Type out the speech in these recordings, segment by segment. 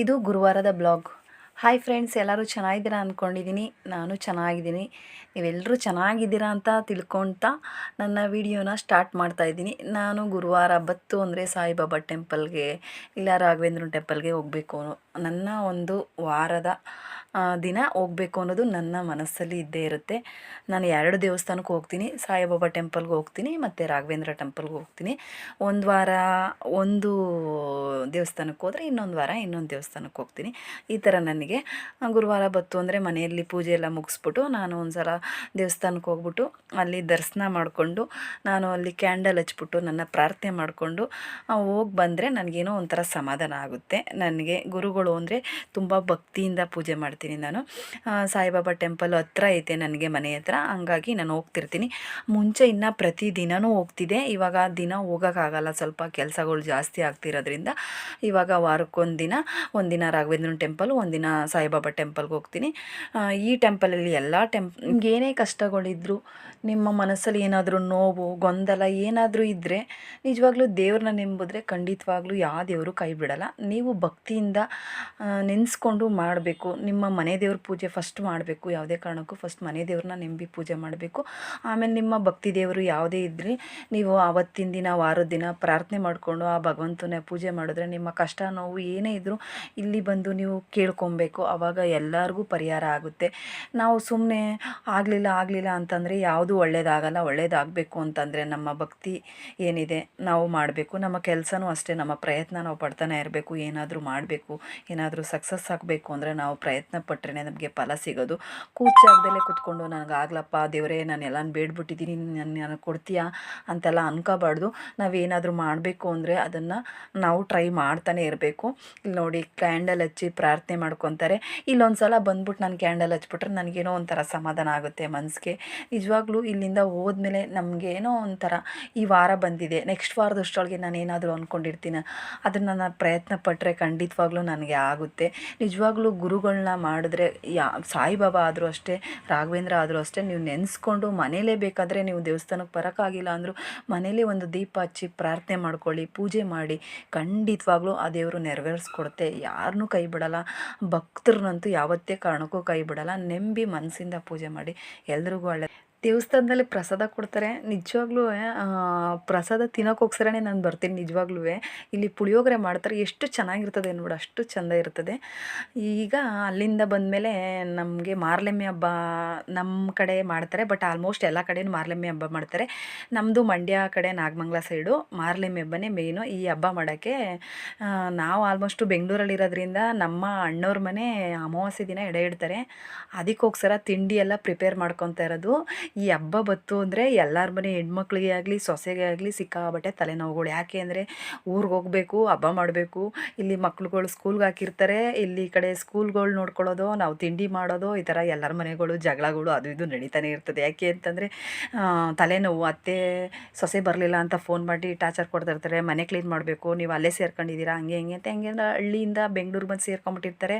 ಇದು ಗುರುವಾರದ blog. Hi friends ಎಲ್ಲರೂ ಚೆನ್ನಾಗಿದ್ದೀರಾ ಅಂದ್ಕೊಂಡಿದ್ದೀನಿ ನಾನು ಚೆನ್ನಾಗಿದ್ದೀನಿ. ನೀವೆಲ್ಲರೂ ಚೆನ್ನಾಗಿದ್ದೀರಾ ಅಂತ ತಿಳ್ಕೊಳ್ತಾ ನನ್ನ ವಿಡಿಯೋನ ಸ್ಟಾರ್ಟ್ ಮಾಡ್ತಾ ಇದ್ದೀನಿ. ನಾನು ಗುರುವಾರ ಬತ್ತು ಅಂದರೆ ಸಾಯಿಬಾಬಾ ಟೆಂಪಲ್ಗೆ ಇಲ್ಲ ರಾಘವೇಂದ್ರ ಟೆಂಪಲ್ಗೆ ಹೋಗಬೇಕು ನನ್ನ ಒಂದು ವಾರದ ದಿನ ಹೋಗಬೇಕು ಅನ್ನೋದು ನನ್ನ ಮನಸ್ಸಲ್ಲಿ ಇದ್ದೇ ಇರುತ್ತೆ. ನಾನು ಎರಡು ದೇವಸ್ಥಾನಕ್ಕೆ ಹೋಗ್ತೀನಿ. ಸಾಯಿಬಾಬಾ ಟೆಂಪಲ್ಗೆ ಹೋಗ್ತೀನಿ, ಮತ್ತು ರಾಘವೇಂದ್ರ ಟೆಂಪಲ್ಗೆ ಹೋಗ್ತೀನಿ. ಒಂದು ವಾರ, ಒಂದು ದೇವಸ್ಥಾನಕ್ಕೆ ಹೋದರೆ ಇನ್ನೊಂದು ವಾರ, ಇನ್ನೊಂದು ದೇವಸ್ಥಾನಕ್ಕೆ ಹೋಗ್ತೀನಿ. ಈ ಥರ ನನಗೆ. ಗುರುವಾರ ಬತ್ತು ಅಂದರೆ ಮನೆಯಲ್ಲಿ ಪೂಜೆ ಎಲ್ಲ ಮುಗಿಸ್ಬಿಟ್ಟು ನಾನು ಒಂದು ಸಲ ದೇವಸ್ಥಾನಕ್ಕೆ ಹೋಗ್ಬಿಟ್ಟು ಅಲ್ಲಿ ದರ್ಶನ ಮಾಡಿಕೊಂಡು, ನಾನು ಅಲ್ಲಿ ಕ್ಯಾಂಡಲ್ ಹಚ್ಬಿಟ್ಟು ನನ್ನ ಪ್ರಾರ್ಥನೆ ಮಾಡಿಕೊಂಡು ಹೋಗಿ ಬಂದರೆ ನನಗೇನೋ ಒಂಥರ ಸಮಾಧಾನ ಆಗುತ್ತೆ. ನನಗೆ ಗುರುಗಳು ಅಂದರೆ ತುಂಬ ಭಕ್ತಿಯಿಂದ ಪೂಜೆ ಮಾಡ್ತೀನಿ ನಾನು. ಆ, ಸಾಯಿಬಾಬಾ ಟೆಂಪಲ್ ಹತ್ರ ಐತೆ ನನಗೆ ಮನೆ ಹತ್ರ. ಹಂಗಾಗಿ ನಾನು ಹೋಗ್ತಿರ್ತೀನಿ. ಮುಂಚೆ ಇನ್ನು ಪ್ರತಿ ದಿನವೂ ಹೋಗ್ತಿದ್ದೆ. ಇವಾಗ ದಿನ ಹೋಗೋಕ್ಕಾಗಲ್ಲ ಸ್ವಲ್ಪ ಕೆಲಸಗಳು ಜಾಸ್ತಿ ಆಗ್ತಿರೋದ್ರಿಂದ ಇವಾಗ ವಾರಕ್ಕೊಂದು ದಿನ ಒಂದಿನ ರಾಘವೇಂದ್ರನ ಟೆಂಪಲ್ ಒಂದಿನ ಸಾಯಿಬಾಬಾ ಟೆಂಪಲ್ಗೆ ಹೋಗ್ತೀನಿ. ಈ ಟೆಂಪಲಲ್ಲಿ ಎಲ್ಲ ಟೆಂಪ್ ಏನೇ ಕಷ್ಟಗಳಿದ್ರು ನಿಮ್ಮ ಮನಸ್ಸಲ್ಲಿ ಏನಾದರೂ ನೋವು ಗೊಂದಲ ಏನಾದರೂ ಇದ್ದರೆ ನಿಜವಾಗ್ಲೂ ದೇವ್ರನ್ನ ನೆಂಬಿದ್ರೆ ಖಂಡಿತವಾಗ್ಲೂ ಯಾವ ದೇವರು ಕೈ ಬಿಡಲ್ಲ. ನೀವು ಭಕ್ತಿಯಿಂದ ನೆನೆಸ್ಕೊಂಡು ಮಾಡಬೇಕು. ನಿಮ್ಮ ಮನೆ ದೇವ್ರ ಪೂಜೆ ಫಸ್ಟ್ ಮಾಡಬೇಕು, ಯಾವುದೇ ಕಾರಣಕ್ಕೂ ಫಸ್ಟ್ ಮನೆ ದೇವ್ರನ್ನ ನೆಂಬಿ ಪೂಜೆ ಮಾಡಬೇಕು. ಆಮೇಲೆ ನಿಮ್ಮ ಭಕ್ತಿ ದೇವರು ಯಾವುದೇ ಇದ್ದರೆ ನೀವು ಆವತ್ತಿನ ದಿನ, ವಾರದ ದಿನ ಪ್ರಾರ್ಥನೆ ಮಾಡಿಕೊಂಡು ಆ ಭಗವಂತನ ಪೂಜೆ ಮಾಡಿದ್ರೆ ನಿಮ್ಮ ಕಷ್ಟ ನೋವು ಏನೇ ಇದ್ದರೂ ಇಲ್ಲಿ ಬಂದು ನೀವು ಕೇಳ್ಕೊಬೇಕು ಆವಾಗ ಎಲ್ಲರಿಗೂ ಪರಿಹಾರ ಆಗುತ್ತೆ. ನಾವು ಸುಮ್ಮನೆ ಆಗಲಿಲ್ಲ ಆಗಲಿಲ್ಲ ಅಂತಂದರೆ ಯಾವುದು ಒಳ್ಳೇದಾಗಲ್ಲ, ಒಳ್ಳೇದಾಗಬೇಕು ಅಂತಂದರೆ ನಮ್ಮ ಭಕ್ತಿ ಏನಿದೆ ನಾವು ಮಾಡಬೇಕು. ನಮ್ಮ ಕೆಲಸನೂ ಅಷ್ಟೇ, ನಮ್ಮ ಪ್ರಯತ್ನ ನಾವು ಪಡ್ತಾನೆ ಇರಬೇಕು, ಏನಾದರೂ ಮಾಡಬೇಕು, ಏನಾದರೂ ಸಕ್ಸಸ್ ಆಗಬೇಕು ಅಂದರೆ ನಾವು ಪ್ರಯತ್ನ ಪಟ್ಟರೆ ನಮಗೆ ಫಲ ಸಿಗೋದು. ಕೂಚಾಗ್ದಲ್ಲೇ ಕೂತ್ಕೊಂಡು ನನಗಾಗ್ಲಪ್ಪ ದೇವರೇ, ನಾನು ಎಲ್ಲ ಬೇಡ್ಬಿಟ್ಟಿದ್ದೀನಿ, ನಾನು ನನಗೆ ಕೊಡ್ತೀಯಾ? ಅಂತೆಲ್ಲ ಅನ್ಕೋಬಾರ್ದು. ನಾವೇನಾದರೂ ಮಾಡಬೇಕು ಅಂದರೆ ಅದನ್ನು ನಾವು ಟ್ರೈ ಮಾಡ್ತಾನೆ ಇರಬೇಕು. ಇಲ್ಲಿ ನೋಡಿ, ಕ್ಯಾಂಡಲ್ ಹಚ್ಚಿ ಪ್ರಾರ್ಥನೆ ಮಾಡ್ಕೊತಾರೆ. ಇಲ್ಲೊಂದು ಸಲ ಬಂದ್ಬಿಟ್ಟು ನಾನು ಕ್ಯಾಂಡಲ್ ಹಚ್ಬಿಟ್ರೆ ನನಗೇನೋ ಒಂಥರ ಸಮಾಧಾನ ಆಗುತ್ತೆ ಮನಸ್ಸಿಗೆ ನಿಜವಾಗ್ಲೂ ಇಲ್ಲಿಂದ ಹೋದ್ಮೇಲೆ ನಮಗೇನೋ ಒಂಥರ ಈ ವಾರ ಬಂದಿದೆ. ನೆಕ್ಸ್ಟ್ ವಾರದಷ್ಟೊಳಗೆ ನಾನು ಏನಾದರೂ ಅಂದ್ಕೊಂಡಿರ್ತೀನಿ ಅದನ್ನು ನಾನು ಪ್ರಯತ್ನ ಪಟ್ಟರೆ ಖಂಡಿತವಾಗ್ಲೂ ನನಗೆ ಆಗುತ್ತೆ. ನಿಜವಾಗ್ಲೂ ಗುರುಗಳನ್ನ ಮಾಡಿದ್ರೆ ಯಾ, ಸಾಯಿಬಾಬಾ ಆದರೂ ಅಷ್ಟೇ, ರಾಘವೇಂದ್ರ ಆದರೂ ಅಷ್ಟೇ, ನೀವು ನೆನೆಸ್ಕೊಂಡು ಮನೇಲೇ ಬೇಕಾದರೆ ನೀವು ದೇವಸ್ಥಾನಕ್ಕೆ ಬರೋಕ್ಕಾಗಿಲ್ಲ ಅಂದರೂ ಮನೇಲೇ ಒಂದು ದೀಪ ಹಚ್ಚಿ ಪ್ರಾರ್ಥನೆ ಮಾಡ್ಕೊಳ್ಳಿ, ಪೂಜೆ ಮಾಡಿ, ಖಂಡಿತವಾಗ್ಲೂ ಆ ದೇವರು ನೆರವೇರಿಸ್ಕೊಡುತ್ತೆ. ಯಾರನ್ನೂ ಕೈ ಬಿಡಲ್ಲ, ಭಕ್ತರನ್ನಂತೂ ಯಾವತ್ತೇ ಕಾರಣಕ್ಕೂ ಕೈ ಬಿಡಲ್ಲ. ನೆಂಬಿ ಮನಸ್ಸಿಂದ ಪೂಜೆ ಮಾಡಿ, ಎಲ್ರಿಗೂ ಒಳ್ಳೆ ದೇವಸ್ಥಾನದಲ್ಲಿ ಪ್ರಸಾದ ಕೊಡ್ತಾರೆ. ನಿಜವಾಗ್ಲೂ ಪ್ರಸಾದ ತಿನ್ನೋಕ್ಕೋಸ್ಕರನೇ ನಾನು ಬರ್ತೀನಿ ನಿಜವಾಗ್ಲೂ ಇಲ್ಲಿ ಪುಳಿಯೋಗರೆ ಮಾಡ್ತಾರೆ. ಎಷ್ಟು ಚೆನ್ನಾಗಿರ್ತದೆ ನೋಡು, ಅಷ್ಟು ಚೆಂದ ಇರ್ತದೆ. ಈಗ ಅಲ್ಲಿಂದ ಬಂದಮೇಲೆ ನಮಗೆ ಮಾರ್ಲೆಮ್ಮೆ ಹಬ್ಬ ನಮ್ಮ ಕಡೆ ಮಾಡ್ತಾರೆ. ಬಟ್ ಆಲ್ಮೋಸ್ಟ್ ಎಲ್ಲ ಕಡೆಯೂ ಮಾರ್ಲೆಮ್ಮೆ ಹಬ್ಬ ಮಾಡ್ತಾರೆ. ನಮ್ಮದು ಮಂಡ್ಯ ಕಡೆ ನಾಗಮಂಗ್ಲ ಸೈಡು ಮಾರ್ಲೆಮ್ಮೆ ಹಬ್ಬನೇ ಮೇಯ್ನು ಈ ಹಬ್ಬ ಮಾಡೋಕ್ಕೆ ನಾವು ಆಲ್ಮೋಸ್ಟು ಬೆಂಗಳೂರಲ್ಲಿರೋದ್ರಿಂದ ನಮ್ಮ ಅಣ್ಣವ್ರ ಮನೆ ಅಮಾವಾಸ್ಯೆ ದಿನ ಎಡೆ ಇಡ್ತಾರೆ. ಅದಕ್ಕೋಸ್ಕರ ತಿಂಡಿ ಎಲ್ಲ ಪ್ರಿಪೇರ್ ಮಾಡ್ಕೊತಾ ಇರೋದು. ಈ ಹಬ್ಬ ಬತ್ತು ಅಂದರೆ ಎಲ್ಲರ ಮನೆ ಹೆಣ್ಮಕ್ಳಿಗೆ ಆಗಲಿ, ಸೊಸೆಗೆ ಆಗಲಿ ಸಿಕ್ಕಾಬಟ್ಟೆ ತಲೆನೋವುಗಳು. ಯಾಕೆ ಅಂದರೆ ಊರಿಗೆ ಹೋಗಬೇಕು, ಹಬ್ಬ ಮಾಡಬೇಕು, ಇಲ್ಲಿ ಮಕ್ಳುಗಳು ಸ್ಕೂಲ್ಗೆ ಹಾಕಿರ್ತಾರೆ, ಇಲ್ಲಿ ಈ ಕಡೆ ಸ್ಕೂಲ್ಗಳು ನೋಡ್ಕೊಳ್ಳೋದು, ನಾವು ತಿಂಡಿ ಮಾಡೋದು, ಈ ಥರ ಎಲ್ಲರ ಮನೆಗಳು ಜಗಳಗಳು ಅದು ಇದು ನಡೀತಾನೆ ಇರ್ತದೆ. ಯಾಕೆ ಅಂತಂದರೆ ತಲೆನೋವು, ಅತ್ತೆ, ಸೊಸೆ ಬರಲಿಲ್ಲ ಅಂತ ಫೋನ್ ಮಾಡಿ ಟಾರ್ಚರ್ ಕೊಡ್ತಾ ಇರ್ತಾರೆ, ಮನೆ ಕ್ಲೀನ್ ಮಾಡಬೇಕು, ನೀವು ಅಲ್ಲೇ ಸೇರ್ಕೊಂಡಿದ್ದೀರಾ, ಹಂಗೆ ಹಿಂಗೆ ಅಂತ ಹೆಂಗೆ ಅಂದ್ರೆ ಹಳ್ಳಿಯಿಂದ ಬೆಂಗಳೂರು ಬಂದು ಸೇರ್ಕೊಂಬಿಟ್ಟಿರ್ತಾರೆ.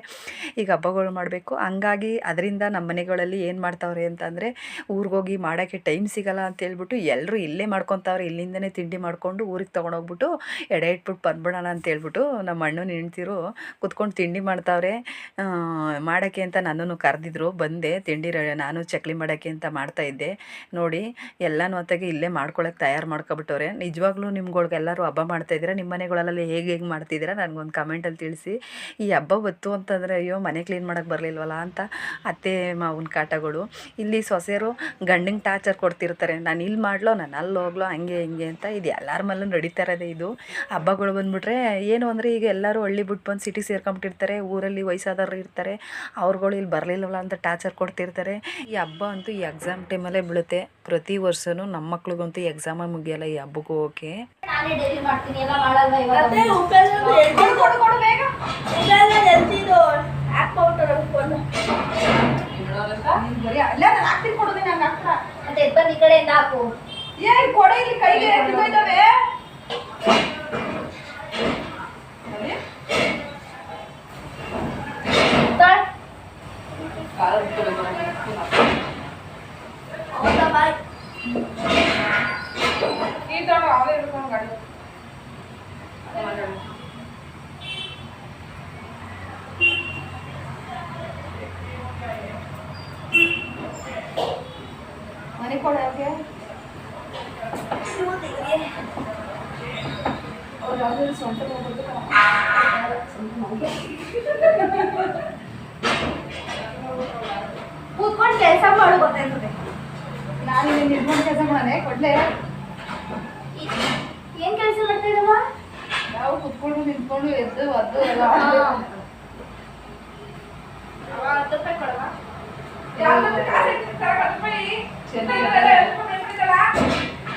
ಈಗ ಹಬ್ಬಗಳು ಮಾಡಬೇಕು. ಹಂಗಾಗಿ ಅದರಿಂದ ನಮ್ಮ ಮನೆಗಳಲ್ಲಿ ಏನು ಮಾಡ್ತಾವ್ರೆ ಅಂತಂದರೆ ಊರಿಗೋಗಿ ಮಾಡೋಕ್ಕೆ ಟೈಮ್ ಸಿಗಲ್ಲ ಅಂತ ಹೇಳ್ಬಿಟ್ಟು ಎಲ್ಲರೂ ಇಲ್ಲೇ ಮಾಡ್ಕೊತಾವ್ರೆ. ಇಲ್ಲಿಂದನೇ ತಿಂಡಿ ಮಾಡಿಕೊಂಡು ಊರಿಗೆ ತೊಗೊಂಡೋಗ್ಬಿಟ್ಟು ಎಡೆ ಇಟ್ಬಿಟ್ಟು ಬಂದ್ಬಿಡೋಣ ಅಂತ ಹೇಳ್ಬಿಟ್ಟು ನಮ್ಮ ಅಣ್ಣನ ಹೆಂಡ್ತಿರು ಕುತ್ಕೊಂಡು ತಿಂಡಿ ಮಾಡ್ತಾವ್ರೆ. ಮಾಡೋಕ್ಕೆ ಅಂತ ನನ್ನನ್ನು ಕರೆದಿದ್ರು. ಬಂದೆ. ತಿಂಡಿ ನಾನು ಚಕ್ಲಿ ಮಾಡೋಕ್ಕೆ ಅಂತ ಮಾಡ್ತಾಯಿದ್ದೆ ನೋಡಿ, ಎಲ್ಲನೂ ಹೊತ್ತಾಗಿ ಇಲ್ಲೇ ಮಾಡ್ಕೊಳಕ್ಕೆ ತಯಾರು ಮಾಡ್ಕೊಬಿಟ್ಟವ್ರೆ. ನಿಜವಾಗ್ಲೂ ನಿಮ್ಗಳಿಗೆಲ್ಲರೂ ಹಬ್ಬ ಮಾಡ್ತಾಯಿದ್ದೀರಾ ನಿಮ್ಮ ಮನೆಗಳಲ್ಲಿ ಹೇಗೆ ಹೇಗೆ ಮಾಡ್ತಿದ್ದೀರಾ? ನನಗೊಂದು ಕಮೆಂಟಲ್ಲಿ ತಿಳಿಸಿ. ಈ ಹಬ್ಬ ಬತ್ತು ಅಂತಂದರೆ, ಅಯ್ಯೋ, ಮನೆ ಕ್ಲೀನ್ ಮಾಡೋಕ್ಕೆ ಬರಲಿಲ್ವಲ್ಲ ಅಂತ ಅತ್ತೆ ಮಾವಿನ ಕಾಟಗಳು. ಇಲ್ಲಿ ಸೊಸೆಯರು ಗಂಡಂಗೆ ಟಾರ್ಚರ್ ಕೊಡ್ತಿರ್ತಾರೆ. ನಾನು ಇಲ್ಲಿ ಮಾಡ್ಲೋ ನಾನು ಅಲ್ಲಿ ಹೋಗ್ಲೋ ಹಂಗೆ ಹಿಂಗೆ ಅಂತ ಇದು ಎಲ್ಲರ ಮೇಲೂ ನಡೀತಾ ಇರೋದೇ ಇದು. ಹಬ್ಬಗಳು ಬಂದುಬಿಟ್ರೆ ಏನು ಅಂದರೆ ಈಗ ಎಲ್ಲರೂ ಹಳ್ಳಿ ಬಿಟ್ಟು ಬಂದು ಸಿಟಿ ಸೇರ್ಕೊಂಬಿಟ್ಟಿರ್ತಾರೆ ಊರಲ್ಲಿ ವಯಸ್ಸಾದವ್ರು ಇರ್ತಾರೆ ಅವ್ರುಗಳು ಇಲ್ಲಿ ಬರಲಿಲ್ಲವಲ್ಲ ಅಂತ ಟಾರ್ಚರ್ ಕೊಡ್ತಿರ್ತಾರೆ. ಈ ಹಬ್ಬ ಅಂತೂ ಈ ಎಕ್ಸಾಮ್ ಟೈಮಲ್ಲೇ ಬೀಳುತ್ತೆ. ಪ್ರತಿ ವರ್ಷವೂ ನಮ್ಮ ಮಕ್ಳಿಗಂತೂ ಎಕ್ಸಾಮೇ ಮುಗಿಯಲ್ಲ ಈ ಹಬ್ಬಕ್ಕೆ ಹೋಗೋಕೆ ಕೊಡೆ ಇಲ್ಲಿ ಕೈಗೆ ಬಿದ್ದೋಯ್ತವೆ ತಾಳ್. ಹೌದಾ ಬಾಯ್ ಈ ತರ ಅವೇ ಇಟ್ಕೊಂಡು ಗಾಡಿ ಸ್ವಂತ ಹೋಗ್ಬಿಟ್ಟು ಕೂತ್ಕೊಂಡು ಕೆಲಸ ಮಾಡು ಗೊತ್ತಾಯ್ತದೆ ನಾನು ನಿನ್ನ ನಿರ್ಮಾಣ ಕೆಲಸ ಮಾಡೇ ಕೊಡ್ಲೆ? ಏನ್ ಕೆಲಸ ಮಾಡ್ತಾ ನಾವು ಕುತ್ಕೊಂಡು ನಿಂತ್ಕೊಂಡು ಎದ್ದು ಅದು ಎಲ್ಲ ಹತ್ತು ರೂಪಾಯಿ ಕೊಡವ ಯಾವ್ದಾದ್ರು ಕಾಸು ಇಟ್ಟಿರ್ತಾರೆ, ಹತ್ತು ರೂಪಾಯಿ. ಚೆನ್ನಾಗಿದೆ. ಹತ್ತು ರೂಪಾಯಿ ಇಟ್ಟಿರ್ತಾರಲ್ಲ?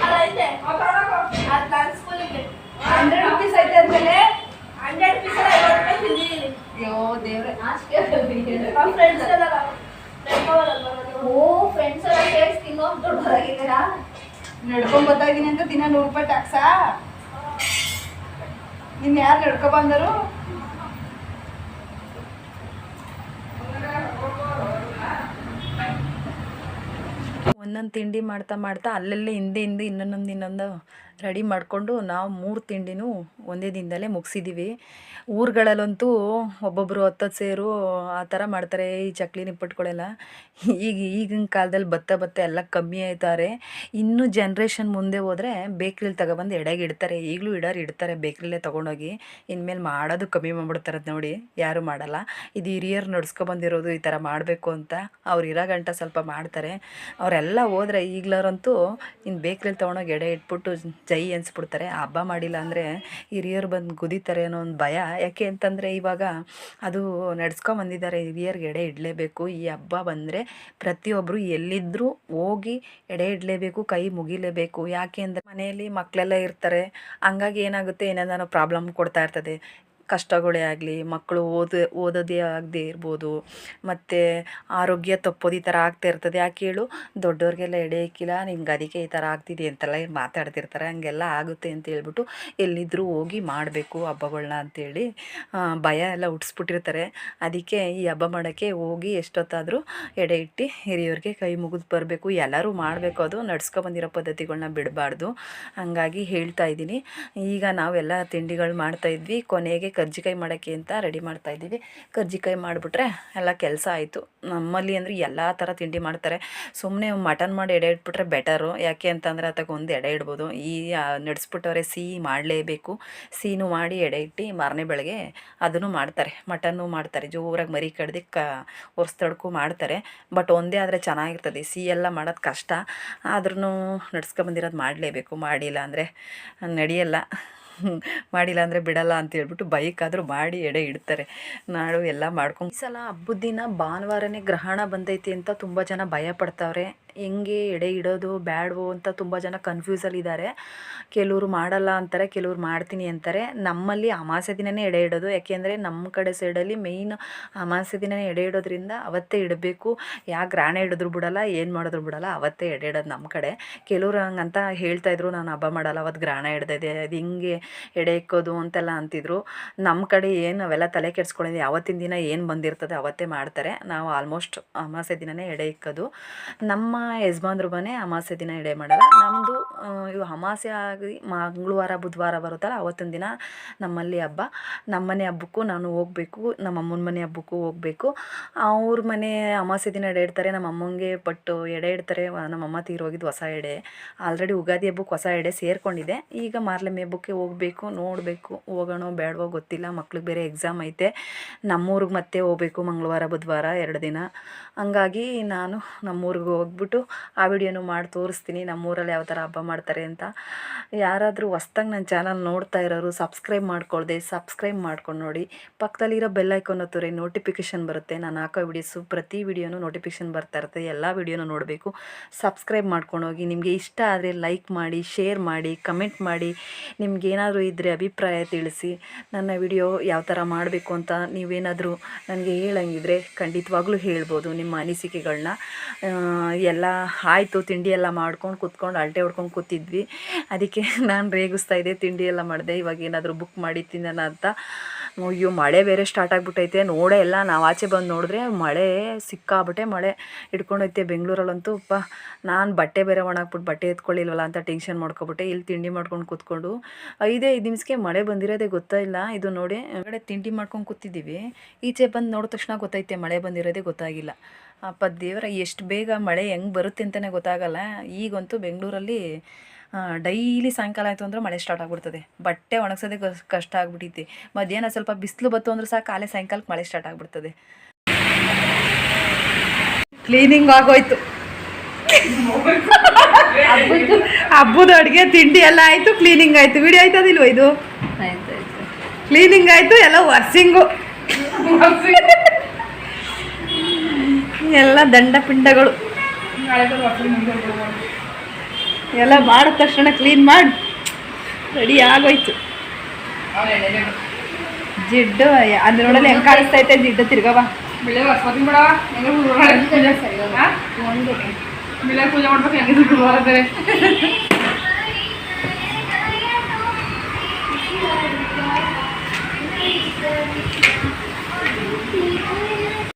ಅಲ್ಲ ಐತೆ ಅವ್ರು ತಗೊಂಡೋಗು. ಅದು ನನ್ನ ಸ್ಕೂಲಿಗೆ ಹಂಡ್ರೆಡ್ ರುಪೀಸ್ ಐತೆ ಅಂದ್ಮೇಲೆ ಹಂಡ್ರೆಡ್ ಪೀಸ್ ಐವತ್ತು ರೂಪಾಯಿ ತಿಂದಿದ್ದೀನಿ ಅಯ್ಯೋ ದೇವ್ರೆ ಫ್ರೆಂಡ್ಸ್ ಎಲ್ಲ ಓ ಫ್ರೆಂಡ್ಸ್ ಎಲ್ಲ ಸೇರಿಸಿ ತಿನ್ನೋ ದೊಡ್ಡವರಾಗಿದ್ದೀರಾ ನಡ್ಕೊಂಡ್ ಬರ್ತಾಯಿದ್ದೀನಿ ಅಂತ ದಿನ ನೂರು ರೂಪಾಯಿ ಟ್ಯಾಕ್ಸಾ ನಿನ್ನ ಯಾರು ನಡ್ಕೊ ಬಂದರು? ಒಂದೊಂದು ತಿಂಡಿ ಮಾಡ್ತಾ ಮಾಡ್ತಾ ಅಲ್ಲಲ್ಲೇ ಹಿಂದೆ ಹಿಂದೆ ಇನ್ನೊಂದೊಂದು ಇನ್ನೊಂದು ರೆಡಿ ಮಾಡಿಕೊಂಡು ನಾವು ಮೂರು ತಿಂಡಿನೂ ಒಂದೇ ದಿನದಲ್ಲೇ ಮುಗಿಸಿದ್ದೀವಿ ಊರುಗಳಲ್ಲಂತೂ ಒಬ್ಬೊಬ್ಬರು ಹತ್ತತ್ತು ಸೇರು ಆ ಥರ ಮಾಡ್ತಾರೆ, ಈ ಚಕ್ಲಿ ನಿಪ್ಪಟ್ಟುಗಳೆಲ್ಲ ಈಗ ಈಗಿನ ಕಾಲದಲ್ಲಿ ಭತ್ತ ಭತ್ತ ಎಲ್ಲ ಕಮ್ಮಿ ಆಯ್ತಾರೆ. ಇನ್ನೂ ಜನ್ರೇಷನ್ ಮುಂದೆ ಹೋದರೆ ಬೇಕ್ರಿಲಿ ತಗೊಬಂದು ಎಡೆಗೆ ಇಡ್ತಾರೆ. ಈಗಲೂ ಇಡೋರು ಇಡ್ತಾರೆ ಬೇಕ್ರಿಲೇ ತೊಗೊಂಡೋಗಿ. ಇನ್ಮೇಲೆ ಮಾಡೋದು ಕಮ್ಮಿ ಮಾಡಿಬಿಡ್ತಾರೆ ಅದು ನೋಡಿ, ಯಾರೂ ಮಾಡಲ್ಲ. ಇದು ಹಿರಿಯರು ನಡ್ಸ್ಕೊಬಂದಿರೋದು ಈ ಥರ ಮಾಡಬೇಕು ಅಂತ ಅವ್ರು ಇರೋ ಗಂಟ ಸ್ವಲ್ಪ ಮಾಡ್ತಾರೆ. ಅವರೆಲ್ಲ ಹೋದರೆ ಈಗ್ಲವ್ರಂತೂ ಇನ್ನು ಬೇಕ್ರಿಲಿ ತೊಗೊಂಡೋಗಿ ಎಡೆ ಇಟ್ಬಿಟ್ಟು ಜೈ ಅನ್ಸ್ಬಿಡ್ತಾರೆ ಹಬ್ಬ ಮಾಡಿಲ್ಲ ಅಂದರೆ ಹಿರಿಯರು ಬಂದು ಗುದಿತಾರೆ ಅನ್ನೋ ಒಂದು ಭಯ. ಯಾಕೆ ಅಂತಂದರೆ ಇವಾಗ ಅದು ನಡ್ಸ್ಕೊಂಬಂದಿದ್ದಾರೆ ಹಿರಿಯರಿಗೆ ಎಡೆ ಇಡಲೇಬೇಕು. ಈ ಹಬ್ಬ ಬಂದರೆ ಪ್ರತಿಯೊಬ್ಬರು ಎಲ್ಲಿದ್ದರೂ ಹೋಗಿ ಎಡೆ ಇಡಲೇಬೇಕು, ಕೈ ಮುಗಿಲೇಬೇಕು. ಯಾಕೆ ಅಂದರೆ ಮನೆಯಲ್ಲಿ ಮಕ್ಕಳೆಲ್ಲ ಇರ್ತಾರೆ. ಹಂಗಾಗಿ ಏನಾಗುತ್ತೆ ಏನಾದ್ರು ಪ್ರಾಬ್ಲಮ್ ಕೊಡ್ತಾ ಇರ್ತದೆ. ಕಷ್ಟಗಳೇ ಆಗಲಿ, ಮಕ್ಕಳು ಓದ, ಓದೋದೇ ಆಗದೆ ಇರ್ಬೋದು, ಮತ್ತು ಆರೋಗ್ಯ ತಪ್ಪೋದು ಈ ಥರ ಆಗ್ತಾ ಇರ್ತದೆ. ಯಾಕೆ ಹೇಳು, ದೊಡ್ಡವ್ರಿಗೆಲ್ಲ ಎಡೆ ಇಕ್ಕಿಲ್ಲ ನಿಂಗೆ ಅದಕ್ಕೆ ಈ ಥರ ಆಗ್ತಿದೆ ಅಂತೆಲ್ಲ ಮಾತಾಡ್ತಿರ್ತಾರೆ. ಹಂಗೆಲ್ಲ ಆಗುತ್ತೆ ಅಂತ ಹೇಳ್ಬಿಟ್ಟು ಎಲ್ಲಿದ್ದರೂ ಹೋಗಿ ಮಾಡಬೇಕು ಹಬ್ಬಗಳನ್ನ ಅಂತೇಳಿ ಭಯ ಎಲ್ಲ ಹುಟ್ಟಿಸ್ಬಿಟ್ಟಿರ್ತಾರೆ ಅದಕ್ಕೆ ಈ ಹಬ್ಬ ಮಾಡೋಕ್ಕೆ ಹೋಗಿ ಎಷ್ಟೊತ್ತಾದರೂ ಎಡೆ ಇಟ್ಟು ಹಿರಿಯವ್ರಿಗೆ ಕೈ ಮುಗಿದು ಬರಬೇಕು. ಎಲ್ಲರೂ ಮಾಡಬೇಕು ಅದು ನಡ್ಸ್ಕೊಬಂದಿರೋ ಪದ್ಧತಿಗಳನ್ನ ಬಿಡಬಾರ್ದು. ಹಂಗಾಗಿ ಹೇಳ್ತಾ ಇದ್ದೀನಿ. ಈಗ ನಾವೆಲ್ಲ ತಿಂಡಿಗಳು ಮಾಡ್ತಾಯಿದ್ವಿ ಕೊನೆಗೆ ಕರ್ಜಿಕಾಯಿ ಮಾಡೋಕ್ಕೆ ಅಂತ ರೆಡಿ ಮಾಡ್ತಾಯಿದ್ದೀವಿ ಕರ್ಜಿಕಾಯಿ ಮಾಡಿಬಿಟ್ರೆ ಎಲ್ಲ ಕೆಲಸ ಆಯಿತು. ನಮ್ಮಲ್ಲಿ ಅಂದರೆ ಎಲ್ಲ ಥರ ತಿಂಡಿ ಮಾಡ್ತಾರೆ. ಸುಮ್ಮನೆ ಮಟನ್ ಮಾಡಿ ಎಡೆ ಇಟ್ಬಿಟ್ರೆ ಬೆಟರು ಯಾಕೆ ಅಂತಂದರೆ ಅದಕ್ಕೆ ಒಂದು ಎಡೆ ಇಡ್ಬೋದು. ಈ ನಡೆಸ್ಬಿಟ್ಟವರೆ ನಡೆಸ್ಬಿಟ್ಟವ್ರೆ ಸಿಹಿ ಮಾಡಲೇಬೇಕು. ಸಿಹಿನೂ ಮಾಡಿ ಎಡೆ ಇಟ್ಟು ಮಾರನೇ ಬೆಳಗ್ಗೆ ಅದನ್ನು ಮಾಡ್ತಾರೆ. ಮಟನ್ನು ಮಾಡ್ತಾರೆ. ಜೋರಾಗಿ ಮರಿ ಕಡ್ದು ಕ ಒರ್ಸ್ತಡ್ಕು ಮಾಡ್ತಾರೆ. ಬಟ್ ಒಂದೇ ಆದರೆ ಚೆನ್ನಾಗಿರ್ತದೆ. ಸಿಹಿ ಎಲ್ಲ ಮಾಡೋದು ಕಷ್ಟ. ಆದ್ರೂ ನಡ್ಸ್ಕೊಂಬಂದಿರೋದು ಮಾಡಲೇಬೇಕು. ಮಾಡಿಲ್ಲ ಅಂದರೆ ನಡೆಯಲ್ಲ. ಮಾಡಿಲ್ಲ ಅಂದರೆ ಬಿಡಲ್ಲ ಅಂತ ಹೇಳ್ಬಿಟ್ಟು ಬೈಕಾದರೂ ಮಾಡಿ ಎಡೆ ಇಡ್ತಾರೆ. ನಾಡು ಎಲ್ಲ ಮಾಡ್ಕೊಂಡು ಈ ಸಲ ಹಬ್ಬದ ದಿನ ಭಾನುವಾರನೇ ಗ್ರಹಣ ಬಂದೈತಿ ಅಂತ ತುಂಬ ಜನ ಭಯ ಪಡ್ತಾವ್ರೆ. ಹೆಂಗೆ ಎಡೆ ಇಡೋದು, ಬ್ಯಾಡವೋ ಅಂತ ತುಂಬ ಜನ ಕನ್ಫ್ಯೂಸಲ್ಲಿದ್ದಾರೆ ಕೆಲವರು ಮಾಡಲ್ಲ ಅಂತಾರೆ, ಕೆಲವ್ರು ಮಾಡ್ತೀನಿ ಅಂತಾರೆ. ನಮ್ಮಲ್ಲಿ ಅಮಾಸೆ ದಿನವೇ ಎಡೆ ಇಡೋದು. ಯಾಕೆಂದರೆ ನಮ್ಮ ಕಡೆ ಸೈಡಲ್ಲಿ ಮೇಯ್ನ್ ಅಮಾಸೆ ದಿನವೇ ಎಡೆ ಇಡೋದ್ರಿಂದ ಅವತ್ತೇ ಇಡಬೇಕು. ಯಾ ಗ್ರಾಣ ಹಿಡಿದ್ರು ಬಿಡಲ್ಲ, ಏನು ಮಾಡಿದ್ರು ಬಿಡಲ್ಲ, ಅವತ್ತೇ ಎಡೆ ಇಡೋದು ನಮ್ಮ ಕಡೆ. ಕೆಲವ್ರು ಹಂಗಂತ ಹೇಳ್ತಾಯಿದ್ರು ನಾನು ಹಬ್ಬ ಮಾಡಲ್ಲ ಅವತ್ತು ಗ್ರಾಣ ಹಿಡ್ದಿದೆ ಅದು ಹಿಂಗೆ ಎಡೆ ಇಕ್ಕೋದು ಅಂತೆಲ್ಲ ಅಂತಿದ್ರು. ನಮ್ಮ ಕಡೆ ಏನು ಅವೆಲ್ಲ ತಲೆ ಕೆಡ್ಸ್ಕೊಂಡಿದ್ದೆ ಅವತ್ತಿನ ದಿನ ಏನು ಬಂದಿರ್ತದೆ ಅವತ್ತೇ ಮಾಡ್ತಾರೆ. ನಾವು ಆಲ್ಮೋಸ್ಟ್ ಅಮಾಸೆ ದಿನವೇ ಎಡೆ ಇಕ್ಕೋದು. ನಮ್ಮ ಯಜಮಾನ್ರು ಮನೆ ಅಮಾಸೆ ದಿನ ಎಡೆ ಮಾಡಲ್ಲ. ನಮ್ಮದು ಇವು ಅಮಾಸೆ ಆಗಿ ಮಂಗಳವಾರ, ಬುಧವಾರ ಬರುತ್ತಲ್ಲ, ಅವತ್ತಿನ ದಿನ ನಮ್ಮಲ್ಲಿ ಹಬ್ಬ. ನಮ್ಮನೆ ಹಬ್ಬಕ್ಕೂ ನಾನು ಹೋಗಬೇಕು, ನಮ್ಮ ಅಮ್ಮನ ಮನೆ ಹಬ್ಬಕ್ಕೂ ಹೋಗಬೇಕು. ಅವ್ರ ಮನೆ ಅಮಾಸೆ ದಿನ ಎಡೆ ಇಡ್ತಾರೆ, ನಮ್ಮ ಅಮ್ಮಂಗೆ ಪಟ್ಟು ಎಡೆ ಇಡ್ತಾರೆ ನಮ್ಮಮ್ಮ ತೀರೋಗಿದ್ದು ಹೊಸ ಎಡೆ. ಆಲ್ರೆಡಿ ಉಗಾದಿ ಹಬ್ಬಕ್ಕೆ ಹೊಸ ಎಡೆ ಸೇರಿಕೊಂಡಿದೆ. ಈಗ ಮಾರ್ಲಮ್ಮಿ ಹಬ್ಬಕ್ಕೆ ಹೋಗಬೇಕು, ನೋಡಬೇಕು, ಹೋಗೋಣ ಬೇಡವೋ ಗೊತ್ತಿಲ್ಲ, ಮಕ್ಳಿಗೆ ಬೇರೆ ಎಕ್ಸಾಮ್ ಐತೆ. ನಮ್ಮೂರಿಗೆ ಮತ್ತೆ ಹೋಗಬೇಕು ಮಂಗಳವಾರ, ಬುಧವಾರ, ಎರಡು ದಿನ. ಹಂಗಾಗಿ ನಾನು ನಮ್ಮೂರಿಗೆ ಹೋಗ್ಬಿಟ್ಟು ಆ ವಿಡಿಯೋನು ಮಾಡಿ ತೋರಿಸ್ತೀನಿ. ನಮ್ಮೂರಲ್ಲಿ ಯಾವ ಥರ ಹಬ್ಬ ಮಾಡ್ತಾರೆ ಅಂತ. ಯಾರಾದರೂ ಹೊಸ್ದಾಗಿ ನನ್ನ ಚಾನಲ್ ನೋಡ್ತಾ ಇರೋರು ಸಬ್ಸ್ಕ್ರೈಬ್ ಮಾಡ್ಕೊಳ್ದೆ. ಸಬ್ಸ್ಕ್ರೈಬ್ ಮಾಡ್ಕೊಂಡು ನೋಡಿ. ಪಕ್ಕದಲ್ಲಿರೋ ಬೆಲ್ ಐಕಾನ್ ಒತ್ತುರೆ ನೋಟಿಫಿಕೇಷನ್ ಬರುತ್ತೆ. ನಾನು ಹಾಕೋ ವಿಡಿಯೋಸು ಪ್ರತಿ ವಿಡಿಯೋನು ನೋಟಿಫಿಕೇಷನ್ ಬರ್ತಾ ಇರುತ್ತೆ. ಎಲ್ಲ ವಿಡಿಯೋನು ನೋಡಬೇಕು. ಸಬ್ಸ್ಕ್ರೈಬ್ ಮಾಡ್ಕೊಂಡು ಹೋಗಿ. ನಿಮಗೆ ಇಷ್ಟ ಆದರೆ ಲೈಕ್ ಮಾಡಿ ಶೇರ್ ಮಾಡಿ ಕಮೆಂಟ್ ಮಾಡಿ. ನಿಮ್ಗೇನಾದರೂ ಇದ್ದರೆ ಅಭಿಪ್ರಾಯ ತಿಳಿಸಿ. ನನ್ನ ವಿಡಿಯೋ ಯಾವ ಥರ ಮಾಡಬೇಕು ಅಂತ ನೀವೇನಾದರೂ ನನಗೆ ಹೇಳಂಗಿದ್ರೆ ಖಂಡಿತವಾಗ್ಲೂ ಹೇಳ್ಬೋದು. ನಿಮ್ಮ ಅನಿಸಿಕೆಗಳನ್ನ ಎಲ್ಲ ಆಯಿತು, ತಿಂಡಿ ಎಲ್ಲ ಮಾಡ್ಕೊಂಡು ಕೂತ್ಕೊಂಡು ಅಲ್ಟೆ ಹೊಡ್ಕೊಂಡು ಕೂತಿದ್ವಿ. ಅದಕ್ಕೆ ನಾನು ರೇಗಿಸ್ತಾ ಇದ್ದೆ, ತಿಂಡಿ ಎಲ್ಲ ಮಾಡಿದೆ. ಇವಾಗ ಏನಾದರೂ ಬುಕ್ ಮಾಡಿ ತಿನ್ನೋಣ ಅಂತ. ಅಯ್ಯೋ, ಮಳೆ ಬೇರೆ ಸ್ಟಾರ್ಟ್ ಆಗಿಬಿಟ್ಟೈತೆ. ನೋಡೇ ಎಲ್ಲ, ನಾವು ಆಚೆ ಬಂದು ನೋಡಿದ್ರೆ ಮಳೆ ಸಿಕ್ಕಾಬಿಟ್ಟೆ ಮಳೆ ಹಿಡ್ಕೊಂಡೈತೆ ಬೆಂಗಳೂರಲ್ಲಂತೂ. ಅಪ್ಪ, ನಾನು ಬಟ್ಟೆ ಬೇರೆ ಒಣಾಕ್ಬಿಟ್ಟು ಬಟ್ಟೆ ಎತ್ಕೊಳ್ಳಿಲ್ವಲ್ಲ ಅಂತ ಟೆನ್ಷನ್ ಮಾಡ್ಕೊಬಿಟ್ಟೆ. ಇಲ್ಲಿ ತಿಂಡಿ ಮಾಡ್ಕೊಂಡು ಕೂತ್ಕೊಂಡು. ಐದೇ ಐದು ನಿಮಿಷಕ್ಕೆ ಮಳೆ ಬಂದಿರೋದೇ ಗೊತ್ತಾ ಇಲ್ಲ. ಇದು ನೋಡಿ ಹೊರಗಡೆ ತಿಂಡಿ ಮಾಡ್ಕೊಂಡು ಕೂತಿದ್ದೀವಿ. ಈಚೆ ಬಂದು ನೋಡಿದ ತಕ್ಷಣ ಗೊತ್ತೈತೆ, ಮಳೆ ಬಂದಿರೋದೇ ಗೊತ್ತಾಗಿಲ್ಲ. ಅಪ್ಪ ದೇವರ, ಎಷ್ಟು ಬೇಗ ಮಳೆ ಹೆಂಗೆ ಬರುತ್ತೆ ಅಂತಲೇ ಗೊತ್ತಾಗಲ್ಲ. ಈಗಂತೂ ಬೆಂಗಳೂರಲ್ಲಿ ಡೈಲಿ ಸಾಯಂಕಾಲ ಆಯಿತು ಅಂದ್ರೆ ಮಳೆ ಸ್ಟಾರ್ಟ್ ಆಗ್ಬಿಡ್ತದೆ. ಬಟ್ಟೆ ಒಣಗ್ಸೋದೇ ಕಷ್ಟ ಆಗ್ಬಿಟ್ಟೈತಿ ಮಧ್ಯಾಹ್ನ ಸ್ವಲ್ಪ ಬಿಸಿಲು ಬತ್ತು ಅಂದ್ರೆ ಸಾಕು ಕಾಲೇ ಸಾಯಂಕಾಲಕ್ಕೆ ಮಳೆ ಸ್ಟಾರ್ಟ್ ಆಗ್ಬಿಡ್ತದೆ. ಕ್ಲೀನಿಂಗ್ ಆಗೋಯ್ತು. ಹಬ್ಬದ ಅಡುಗೆ ತಿಂಡಿ ಎಲ್ಲ ಆಯಿತು ಕ್ಲೀನಿಂಗ್ ಆಯಿತು. ವಿಡಿಯೋ ಆಯ್ತದಿಲ್ವ ಇದು? ಕ್ಲೀನಿಂಗ್ ಆಯಿತು. ಎಲ್ಲ ವರ್ಸಿಂಗು ಎಲ್ಲ ದಂಡ ಪಿಂಡಗಳು ಎಲ್ಲ ಮಾಡಿದ ತಕ್ಷಣ ಕ್ಲೀನ್ ಮಾಡಿ ರೆಡಿ ಆಗೋಯ್ತು. ಜಿಡ್ಡು ಅದ್ರ ನೋಡಲ್ಲಿ ಹೆಂಗೆ ಕಾಣಿಸ್ತೈತೆ ಜಿಡ್ಡು ತಿರ್ಗವ ಪೂಜೆ ಮಾಡ್ಬೇಕು ಹೆಂಗೆ